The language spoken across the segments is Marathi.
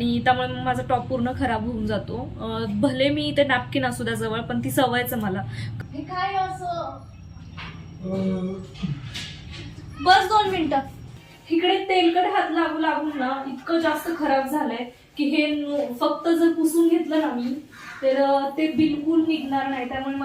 आणि त्यामुळे मग माझा टॉप पूर्ण खराब होऊन जातो. भले मी ते नॅपकिन असू द्या जवळ पण ती सवयच आहे मला. हे काय असं? बस दोन मिनिटं. इकडे तेलकट हात लागू लागून ना इतकं जास्त खराब झालंय की हे नु- फक्त जर पुसून घेतलं ना मी तर ते बिलकुल निघणार नाही. त्यामुळे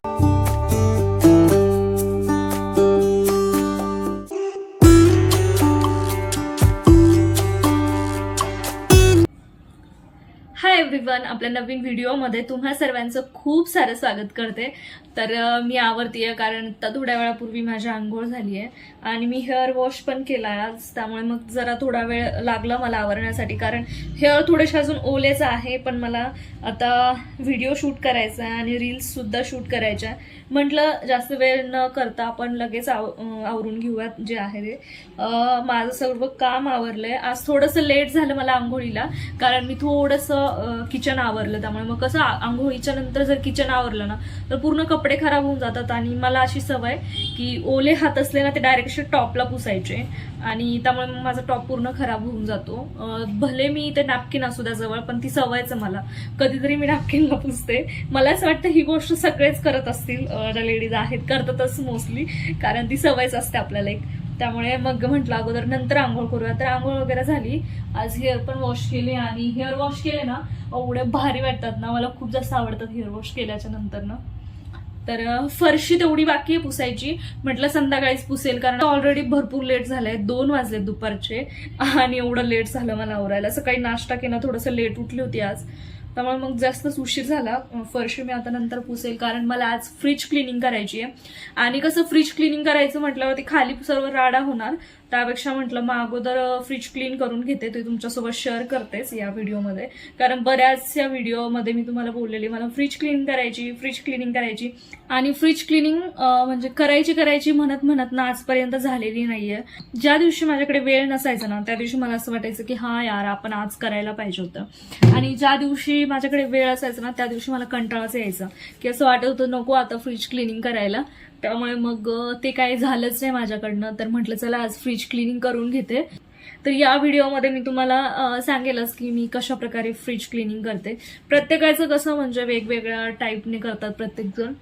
मा- आपल्या नवीन व्हिडिओमध्ये तुम्हा सर्वांचं खूप सारं स्वागत करते. तर मी मी आवडतीये कारण आता थोड्या वेळापूर्वी माझी आंघोळ झाली आहे आणि मी हेअर वॉश पण केला आज त्यामुळे मग जरा थोडा वेळ लागला मला आवरण्यासाठी कारण हेअर थोडेसे अजून ओलेचं आहे पण मला आता व्हिडिओ शूट करायचा आहे आणि रील्स सुद्धा शूट करायच्या आहे. म्हटलं जास्त वेळ न करता आपण लगेच आव आवरून घेऊयात जे आहे ते. माझं सर्व काम आवरलंय. आज थोडंसं लेट झालं मला आंघोळीला कारण मी थोडंसं किचन आवरलं. त्यामुळे मग कसं आंघोळीच्या नंतर जर किचन आवरलं ना तर पूर्ण कपडे खराब होऊन जातात. आणि मला अशी सवय की ओले हात असले ना ते डायरेक्ट टॉपला पुसायचे. आणि त्यामुळे मग माझा टॉप पूर्ण खराब होऊन जातो. भले मी ते नॅपकिन असू द्या जवळ पण ती सवयच मला. कधीतरी मी नॅपकिनला पुसते. मला असं वाटतं ही गोष्ट सगळेच करत असतील. लेडीज आहेत करतातच मोस्टली कारण ती सवयच असते आपल्याला एक. त्यामुळे मग म्हटलं अगोदर नंतर आंघोळ करूया. तर आंघोळ वगैरे झाली. आज हेअर पण वॉश केले आणि हेअर वॉश केले ना एवढे भारी वाटतात ना. मला खूप जास्त आवडतात हेअर वॉश केल्याच्यानंतर ना. तर फरशी तेवढी बाकी आहे पुसायची. म्हटलं संध्याकाळीच पुसेल कारण ऑलरेडी भरपूर लेट झालंय. दोन वाजले दुपारचे. आणि एवढं लेट झालं मला आवरायला. सकाळी नाश्ता केला. थोडंसं लेट उठली होती आज. त्यामुळे मग जास्तच उशीर झाला. फरशी मी आता नंतर पुसेल. कारण मला आज फ्रीज क्लिनिंग करायची आहे. आणि कसं फ्रीज क्लिनिंग करायचं म्हटल्यावरती खाली सर्व राडा होणार. त्यापेक्षा म्हटलं मग अगोदर फ्रीज क्लीन करून घेते ते तुमच्यासोबत शेअर करतेच या व्हिडिओमध्ये कारण बऱ्याचशा व्हिडिओमध्ये मी तुम्हाला बोललेली मला फ्रीज क्लीन करायची फ्रीज क्लिनिंग करायची आणि फ्रीज क्लिनिंग म्हणजे करायची करायची म्हणत म्हणत ना आजपर्यंत झालेली नाहीये. ज्या दिवशी माझ्याकडे वेळ नसायचा ना त्या दिवशी मला असं वाटायचं की हा यार आपण आज करायला पाहिजे होतं. आणि ज्या दिवशी माझ्याकडे वेळ असायचा ना त्या दिवशी मला कंटाळाच यायचा. की असं वाटत होतं नको आता फ्रीज क्लिनिंग करायला. त्यामुळे मग ते काही झालंच नाही माझ्याकडनं. तर म्हटलं चला आज फ्रीज क्लिनिंग करून घेते. तर या व्हिडिओमध्ये मी तुम्हाला सांगेलच की मी कशा प्रकारे फ्रीज क्लिनिंग करते. प्रत्येकाचं कसं म्हणजे वेगवेगळ्या टाईपने करतात प्रत्येकजण.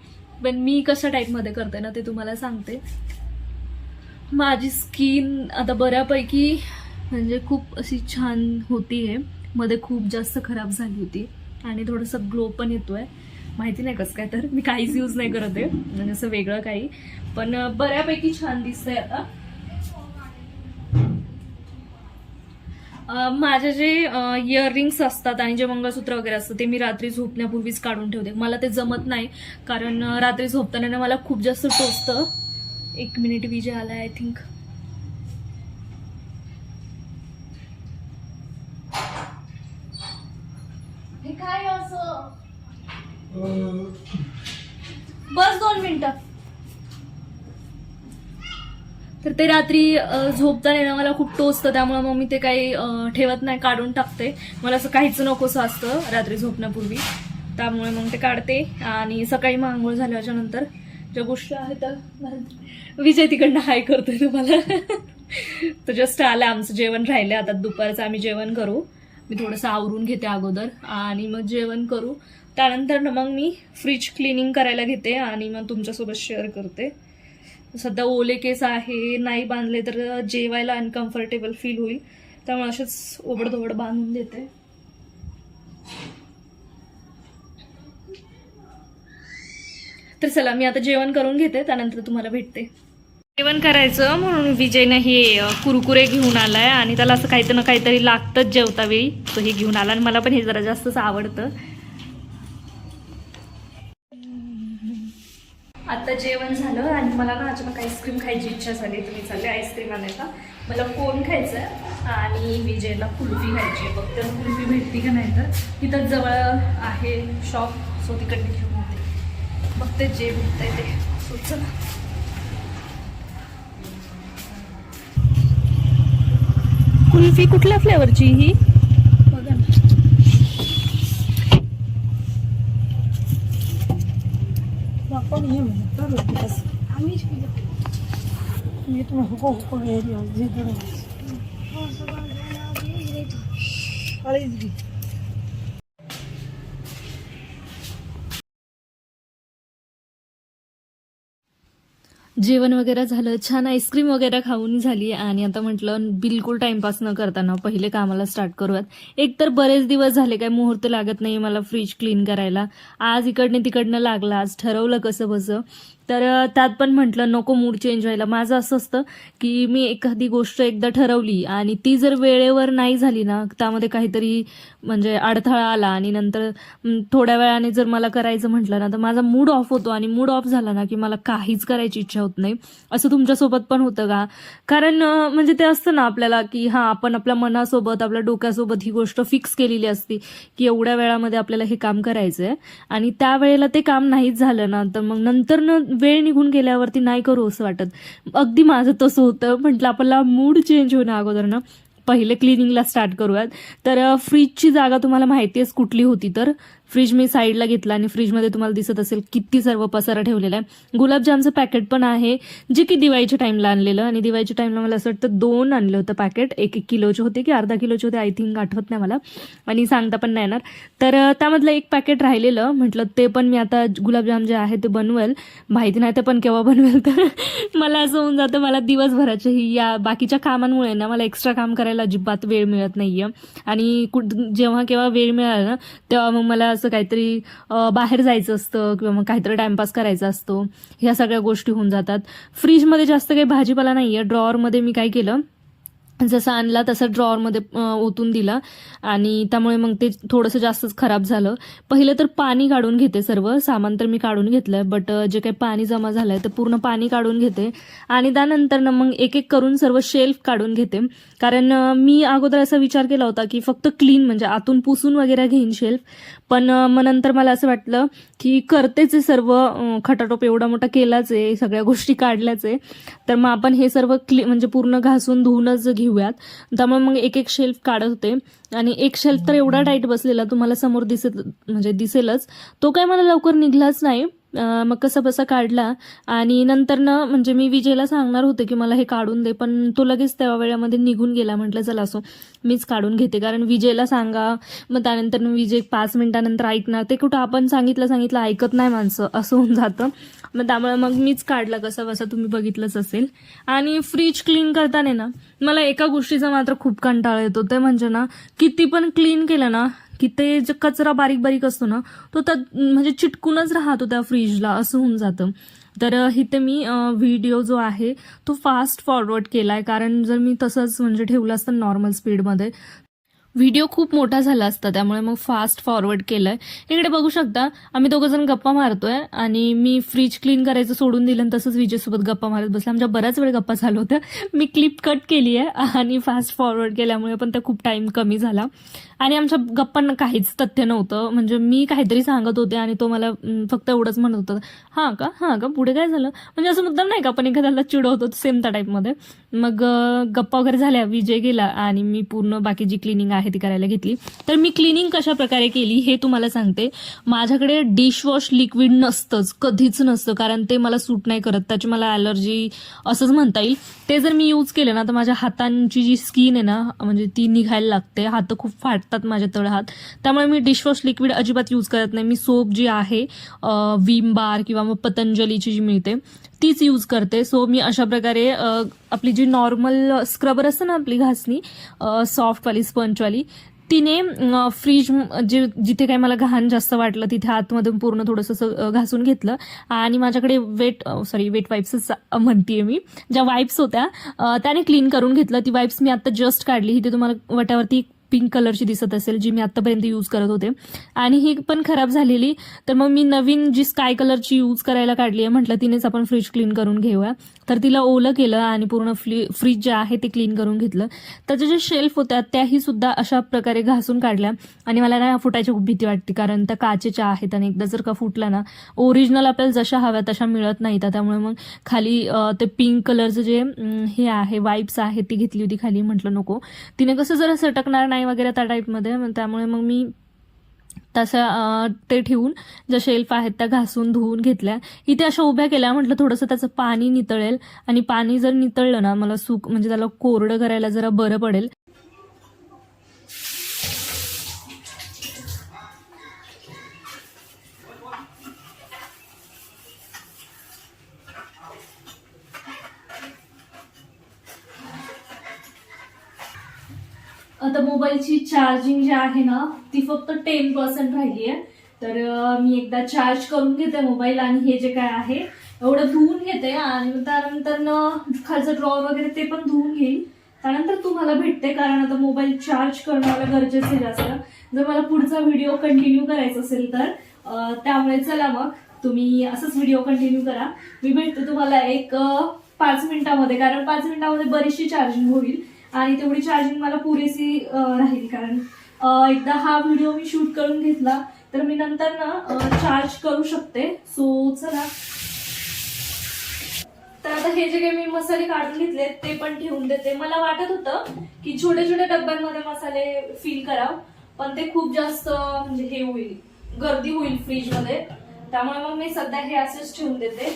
पण मी कशा टाईपमध्ये करते ना ते तुम्हाला सांगते. माझी स्किन आता बऱ्यापैकी म्हणजे खूप अशी छान होती आहे मध्ये खूप जास्त खराब झाली होती. आणि थोडंसं ग्लो पण येतो आहे माहिती नाही कसं काय तर. मी काहीच यूज नाही करत आहे. म्हणजे असं वेगळं काही. पण बऱ्यापैकी छान दिसतंय आता. माझे जे इयरिंग्स असतात आणि जे मंगळसूत्र वगैरे असतं ते मी रात्री झोपण्यापूर्वीच काढून ठेवते. मला ते जमत नाही. कारण रात्री झोपताना ना मला खूप जास्त टोचतं. एक मिनिट विजय आला आय थिंक काय असं? बस दोन मिनिटं. तर ते रात्री झोपता येणं मला खूप टोचतं त्यामुळे मग मी ते काही ठेवत नाही काढून टाकते. मला असं काहीच नकोसं असतं रात्री झोपण्यापूर्वी. त्यामुळे मग ते काढते आणि सकाळी मग आंघोळ झाल्याच्यानंतर ज्या गोष्टी आहेत त्या विजय तिकडनं हाय करतोय तुम्हाला. तर जस्ट आलं आमचं जेवण राहिलं आता दुपारचं आम्ही जेवण करू. मी थोडंसं आवरून घेते अगोदर. आणि मग जेवण करू. त्यानंतर ना मग मी फ्रीज क्लिनिंग करायला घेते आणि मग तुमच्यासोबत शेअर करते. सध्या ओले केस आहे नाही बांधले तर जेवायला अनकम्फर्टेबल फील होईल. त्यामुळे असेच ओबडधोबड बांधून देते. तर चला मी आता जेवण करून घेते त्यानंतर तुम्हाला भेटते. जेवण करायचं म्हणून विजयनं हे कुरकुरे घेऊन आलाय आणि त्याला असं काहीतरी ना काहीतरी लागतंच जेवता वेळी. तो हे घेऊन आला आणि मला पण हे जरा जास्तच आवडतं. आता जेवण झालं आणि मला ना अचानक आईस्क्रीम खायची इच्छा झाली. तर मी चालले आईस्क्रीम आणायला. मला कोण खायचं आहे आणि विजयला कुल्फी खायची. आहे फक्त कुल्फी भेटती का नाही तर? तिथंच जवळ आहे शॉप सो तिकडे घेऊन होते बघते जे भेटतंय ते. सो चला. कुल्फी कुठल्या फ्लेवरची ही? बघा ना. Gitme hukuk hukuk veriyor. Zidurumuz. Al izgi. जेवण वगैरे झालं छान आईस्क्रीम वगैरे खाऊन झाली आणि आता म्हटलं बिलकुल टाइमपास न करताना पहिले कामाला स्टार्ट करूयात एक तर बरेच दिवस झाले काय मुहूर्त लागत नाही मला फ्रीज क्लीन करायला आज इकडनं तिकडनं लागला आज ठरवलं कसं बसं तर त्यात पण म्हटलं नको मूड चेंज व्हायला. माझं असं असतं की मी एखादी गोष्ट एकदा ठरवली आणि ती जर वेळेवर नाही झाली ना त्यामध्ये काहीतरी म्हणजे अडथळा आला आणि नंतर थोड्या वेळाने जर मला करायचं म्हटलं ना तर माझा मूड ऑफ होतो आणि मूड ऑफ झाला ना की मला काहीच करायची इच्छा होत नाही. असं तुमच्यासोबत पण होतं का? कारण म्हणजे ते असतं ना आपल्याला की हां आपण आपल्या मनासोबत आपल्या डोक्यासोबत ही गोष्ट फिक्स केलेली असती की एवढ्या वेळामध्ये आपल्याला हे काम करायचं आहे आणि त्यावेळेला ते काम नाहीच झालं ना तर मग नंतर न वेळ निघून गेल्यावरती नाही करू असं वाटत. अगदी माझं तसं होतं. म्हटलं आपला मूड चेंज होणं अगोदर ना. पहिले क्लिनिंगला स्टार्ट करूयात. तर फ्रीजची जागा तुम्हाला माहिती आहेच कुठली होती तर? फ्रीज मी साईडला घेतला आणि फ्रीजमध्ये तुम्हाला दिसत असेल किती सर्व पसारा ठेवलेला आहे. गुलाबजामचं पॅकेट पण आहे जे की दिवाळीच्या टाईमला आणलेलं. आणि दिवाळीच्या टाईमला मला असं वाटतं दोन आणलं होतं पॅकेट एक एक किलोचे होते की अर्धा किलोचे होते आय थिंक आठवत नाही मला. आणि सांगता पण नाही येणार. तर त्यामधलं एक पॅकेट राहिलेलं. म्हटलं ते पण मी आता गुलाबजाम जे आहे ते बनवेल. माहिती नाही तर पण केव्हा बनवेल तर. मला असं होऊन जातं मला दिवसभराच्याही या बाकीच्या कामांमुळे ना मला एक्स्ट्रा काम करायला अजिबात वेळ मिळत नाहीये. आणि कुठ जेव्हा केव्हा वेळ मिळाला ना तेव्हा मग मला असं काहीतरी बाहेर जायचं असतं किंवा मग काहीतरी टाइमपास करायचा असतो. ह्या सगळ्या गोष्टी होऊन जातात. फ्रीजमध्ये जास्त काही भाजीपाला नाहीये. ड्रॉवरमध्ये मी काय केलं जसा आणला तसा ड्रॉवरमध्ये ओतून दिला. आणि त्यामुळे मग ते थोडंसं जास्तच खराब झालं. पहिलं तर पाणी काढून घेते सर्व. सामान तर मी काढून घेतलं आहे बट जे काही पाणी जमा झालं आहे ते पूर्ण पाणी काढून घेते. आणि त्यानंतर ना मग एक एक करून सर्व शेल्फ काढून घेते. कारण मी अगोदर असा विचार केला होता की फक्त क्लीन म्हणजे आतून पुसून वगैरे घेईन शेल्फ पण मग नंतर मला असं वाटलं की करतेच आहे सर्व खटाटोप एवढा मोठा केलाच आहे सगळ्या गोष्टी काढल्याच आहे. तर मग आपण हे सर्व क्ली म्हणजे पूर्ण घासून धुवूनच घेऊयात. त्यामुळे मग एक एक शेल्फ काढत होते. आणि एक शेल्फ तर एवढा टाईट बसलेला तुम्हाला समोर दिसेल म्हणजे दिसेलच. तो काय मला लवकर निघलाच नाही. मग कसं बसं काढला. आणि नंतर ना म्हणजे मी विजयला सांगणार होते की मला हे काढून दे पण तो लगेच त्या वेळामध्ये निघून गेला. म्हटलं चला असो मीच काढून घेते. कारण विजयला सांगा. मग त्यानंतर विजय पाच मिनिटानंतर ऐकणार. ते कुठं आपण सांगितलं सांगितलं ऐकत नाही माणसं. असं होऊन जातं. मग त्यामुळे मग मीच काढला. कसं बसा तुम्ही बघितलंच असेल. आणि फ्रीज क्लीन करताना ना मला एका गोष्टीचा मात्र खूप कंटाळा येतो. ते म्हणजे ना किती पण क्लीन केलं ना की ते जे कचरा बारीक बारीक असतो ना तो त्यात म्हणजे चिटकूनच राहतो त्या फ्रीजला असं होऊन जातं. तर इथे मी व्हिडिओ जो आहे तो फास्ट फॉरवर्ड केला आहे कारण जर मी तसंच म्हणजे ठेवलं असतं नॉर्मल स्पीडमध्ये व्हिडिओ खूप मोठा झाला असता. त्यामुळे मग फास्ट फॉरवर्ड केलंय. इकडे बघू शकता आम्ही दोघं जण गप्पा मारतोय आणि मी फ्रीज क्लीन करायचं सोडून दिलं आणि तसंच विजयसोबत गप्पा मारत बसल्या आमच्या बऱ्याच वेळ गप्पा चालू होत्या. मी क्लिप कट केली आहे आणि फास्ट फॉरवर्ड केल्यामुळे पण त्या खूप टाइम कमी झाला. आणि आमच्या गप्पांना काहीच तथ्य नव्हतं. म्हणजे मी काहीतरी सांगत होते आणि तो मला फक्त एवढंच म्हणत होता. हां का? हां का? पुढे काय झालं? म्हणजे असं मुद्दाम नाही का आपण एखाद्याला चिडवतो सेम त्या टाईपमध्ये मग गप्पा वगैरे झाल्या. विजय गेला आणि मी पूर्ण बाकी जी क्लिनिंग आहे ती करायला घेतली. तर मी क्लिनिंग कशा प्रकारे केली हे तुम्हाला सांगते. माझ्याकडे डिशवॉश लिक्विड नसतंच कधीच नसतं कारण ते मला सूट नाही करत. त्याची मला ॲलर्जी असंच म्हणता येईल. ते जर मी यूज केलं ना तर माझ्या हातांची जी स्किन आहे ना म्हणजे ती निघायला लागते. हात खूप फाट फाटतात माझ्या तळहात. त्यामुळे मी डिशवॉश लिक्विड अजिबात यूज करत नाही. मी सोप जी आहे विम बार किंवा मग पतंजलीची जी मिळते तीच यूज करते. सो मी अशा प्रकारे आपली जी नॉर्मल स्क्रबर असते ना आपली घासणी सॉफ्टवाली स्पंचवाली तिने फ्रीज जे जिथे काही मला घाण जास्त वाटलं तिथे आतमधून पूर्ण थोडंसं घासून घेतलं. आणि माझ्याकडे वेट सॉरी वेट वाईप्सच म्हणतीये मी. ज्या वाईप्स होत्या त्याने क्लीन करून घेतलं. ती वाईप्स मी आता जस्ट काढली. इथे तुम्हाला वट्यावरती पिंक कलरची दिसत असेल जी मी आत्तापर्यंत यूज करत होते. आणि ही पण खराब झालेली. तर मग मी नवीन जी स्काय कलरची यूज करायला काढली आहे म्हटलं तिनेच आपण फ्रीज क्लीन करून घेऊया. तर तिला ओलं केलं आणि पूर्ण फ्ली फ्रीज जे आहे ते क्लीन करून घेतलं. त्याच्या ज्या शेल्फ होत्या त्याही सुद्धा अशा प्रकारे घासून काढल्या. आणि मला ना फुटायची खूप भीती वाटते कारण त्या काचेच्या आहेत आणि एकदा जर का फुटला ना ओरिजिनल आपल्याला जशा हव्या तशा मिळत नाही. त्यामुळे मग खाली ते पिंक कलरचं जे हे आहे वाईप्स आहे ती घेतली होती खाली म्हटलं नको. तिने कसं जरा सटकणार नाही वगैरे त्या टाईपमध्ये मग त्यामुळे मग मी तसं ते ठेवून ज्या शेल्फ आहेत त्या घासून धुवून घेतल्या. इथे अशा उभ्या केल्या म्हटलं थोडंसं त्याचं पाणी नितळेल. आणि पाणी जर नितळलं ना मला सुक म्हणजे त्याला कोरडं करायला जरा बरं पडेल. आता मोबाईलची चार्जिंग जी आहे ना ती फक्त टेन पर्सेंट राहिली आहे तर मी एकदा चार्ज करून घेते मोबाईल आणि हे जे काय आहे एवढं धुवून घेते आणि त्यानंतर न खालचं ड्रॉवर वगैरे ते पण धुवून घेईल. त्यानंतर तुम्हाला भेटते कारण आता मोबाईल चार्ज करणं मला गरजेचं आहे जास्त. जर मला पुढचा व्हिडिओ कंटिन्यू करायचा असेल तर त्यामुळे चला मग तुम्ही असंच व्हिडिओ कंटिन्यू करा. मी भेटते तुम्हाला एक पाच मिनिटामध्ये कारण पाच मिनिटामध्ये बरीचशी चार्जिंग होईल. आणि तेवढी चार्जिंग मला पुरेशी राहील. कारण एकदा हा व्हिडिओ मी शूट करून घेतला तर मी नंतर ना चार्ज करू शकते. सो चला. तर आता हे जे काही मी मसाले काढून घेतले ते पण ठेवून देते. मला वाटत होतं की छोट्या छोट्या डब्यांमध्ये मसाले फिल कराव पण ते खूप जास्त म्हणजे हे होईल. गर्दी होईल फ्रीजमध्ये. त्यामुळे मग मी सध्या हे असेच ठेवून देते.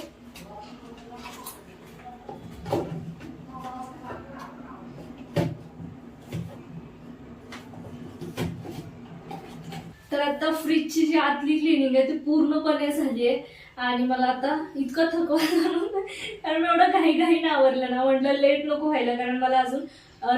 तर आता फ्रीजची जी आतली क्लिनिंग आहे ती पूर्णपणे झाली आहे आणि मला आता इतकं थकवा झालं कारण मी एवढं काही काही ना आवरलं ना. म्हटलं लेट नको व्हायला कारण मला अजून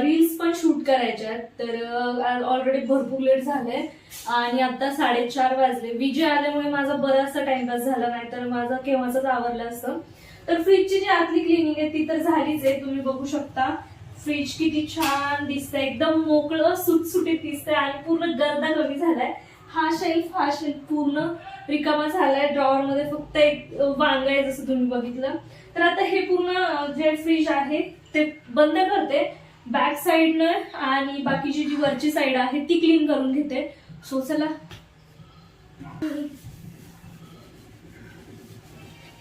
रील्स पण शूट करायच्या आहेत. तर ऑलरेडी भरपूर लेट झालंय. आणि आता साडेचार वाजले. विजय आल्यामुळे माझा बराचसा टाइमपास झाला नाही तर माझा केव्हाच आवरलं असतं. तर फ्रीजची जी आतली क्लिनिंग आहे ती तर झालीच आहे. तुम्ही बघू शकता. फ्रीज किती छान दिसतंय. एकदम मोकळं सुटसुटीत दिसतंय. आणि पूर्ण गर्दा कमी झालाय. हा शेल्फ हा शेल्फ पूर्ण रिकामा झालाय. ड्रॉवर मध्ये फक्त एक वांग आहे जसं तुम्ही बघितलं. तर आता हे पूर्ण जे फ्रीज आहे ते बंद करते. बॅक साईडनं आणि बाकीची जी वरची साईड आहे ती क्लीन करून घेते. सो चला.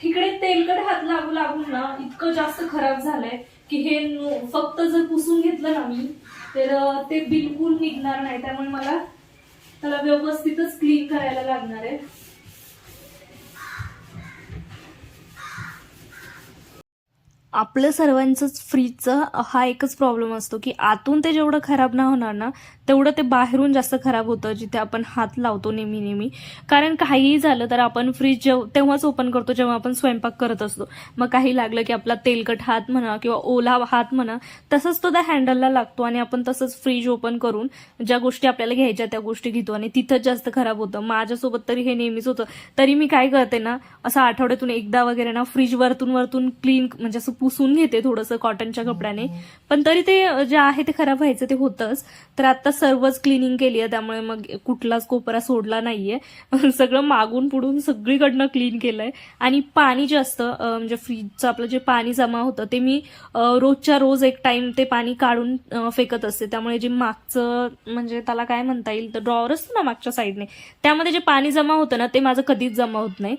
इकडे तेलकट हात लागू लागून ना इतकं जास्त खराब झालंय की हे फक्त जर पुसून घेतलं ना मी तर ते बिलकुल निघणार नाही. त्यामुळे मला त्याला व्यवस्थितच क्लीन करायला लागणार आहे. आपलं सर्वांचंच फ्रीजचं हा एकच प्रॉब्लेम असतो की आतून ते जेवढं खराब ना होणार ना तेवढं ते बाहेरून जास्त खराब होतं जिथे आपण हात लावतो नेहमी नेहमी. कारण काहीही झालं तर आपण फ्रीज जेव तेव्हाच ओपन करतो जेव्हा आपण स्वयंपाक करत असतो. मग काही लागलं की आपला तेलकट हात म्हणा किंवा ओला हात म्हणा तसंच तो त्या हँडलला लागतो आणि आपण तसंच फ्रीज ओपन करून ज्या गोष्टी आपल्याला घ्यायच्या त्या गोष्टी घेतो आणि तिथंच जास्त खराब होतं. माझ्यासोबत तरी हे नेहमीच होतं. तरी मी काय करते ना असं आठवड्यातून एकदा वगैरे ना फ्रीज वरतून वरतून क्लीन म्हणजे असं पुसून घेते थोडंसं कॉटनच्या कपड्याने. पण तरी ते जे आहे ते खराब व्हायचं ते होतंच. तर आता सर्वच क्लिनिंग केली आहे त्यामुळे मग कुठलाच कोपरा सोडला नाहीये. सगळं मागून पुढून सगळीकडनं क्लीन केलंय. आणि पाणी जे असतं म्हणजे फ्रीजचं आपलं जे पाणी जमा होतं ते मी रोजच्या रोज एक टाइम ते पाणी काढून फेकत असते. त्यामुळे जे मागचं म्हणजे त्याला काय म्हणता येईल तर ड्रॉवर असतो ना मागच्या साईडने त्यामध्ये जे पाणी जमा होतं ना ते माझं कधीच जमा होत नाही.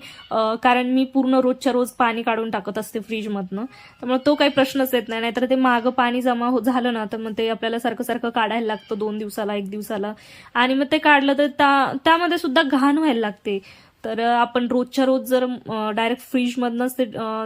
कारण मी पूर्ण रोजच्या रोज पाणी काढून टाकत असते फ्रीजमधनं त्यामुळे तो काही प्रश्नच येत नाही. नाहीतर ते मागं पाणी जमा हो- झालं ना तर मग ते आपल्याला सारखं सारखं काढायला लागतं दोन दिवसाला एक दिवसाला. आणि मग ते काढलं तर त्या- त्यामध्ये सुद्धा घाण व्हायला लागते. तर आपण रोजच्या रोज जर डायरेक्ट फ्रीजमधनंच ते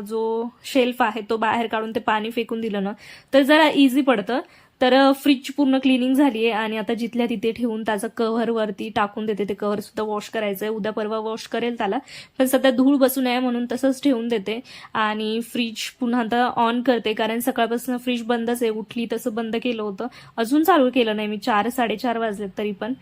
जो शेल्फ आहे तो बाहेर काढून ते पाणी फेकून दिलं ना तर जरा इझी पडतं. तर फ्रीजची पूर्ण क्लिनिंग झाली आहे आणि आता जिथल्या तिथे ठेवून त्याचं कव्हर वरती टाकून देते. ते कव्हर सुद्धा वॉश करायचं आहे उद्या परवा वॉश करेल त्याला. पण सध्या धूळ बसू नये म्हणून तसंच ठेवून देते. आणि फ्रीज पुन्हा आता ऑन करते. कारण सकाळपासून फ्रीज बंदच आहे. उठली तसं बंद केलं होतं. अजून चालू केलं नाही. मी चार साडेचार वाजलेत तरी पण.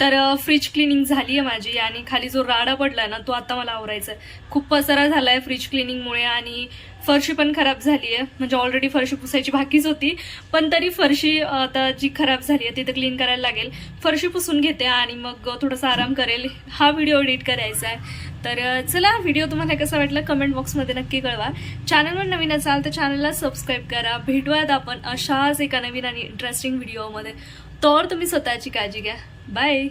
तर फ्रीज क्लिनिंग झाली आहे माझी आणि खाली जो राडा पडला ना तो आता मला आवरायचा आहे खूप पसारा आहे फ्रीज क्लिनिंगमुळे आणि फरशी पण खराब झाली आहे म्हणजे ऑलरेडी फरशी पुसायची बाकीच होती पण तरी फरशी आता जी खराब झाली आहे ती तर क्लीन करायला लागेल. फरशी पुसून घेते आणि मग थोडासा आराम करेल. हा व्हिडिओ एडिट करायचा आहे. तर चला व्हिडिओ तुम्हाला कसा वाटला कमेंट बॉक्समध्ये नक्की कळवा. चॅनलवर नवीन असाल तर चॅनलला सबस्क्राईब करा. भेटूयात आपण अशाच एका नवीन आणि इंटरेस्टिंग व्हिडिओमध्ये तर तुम्ही स्वतःची काळजी घ्या. बाय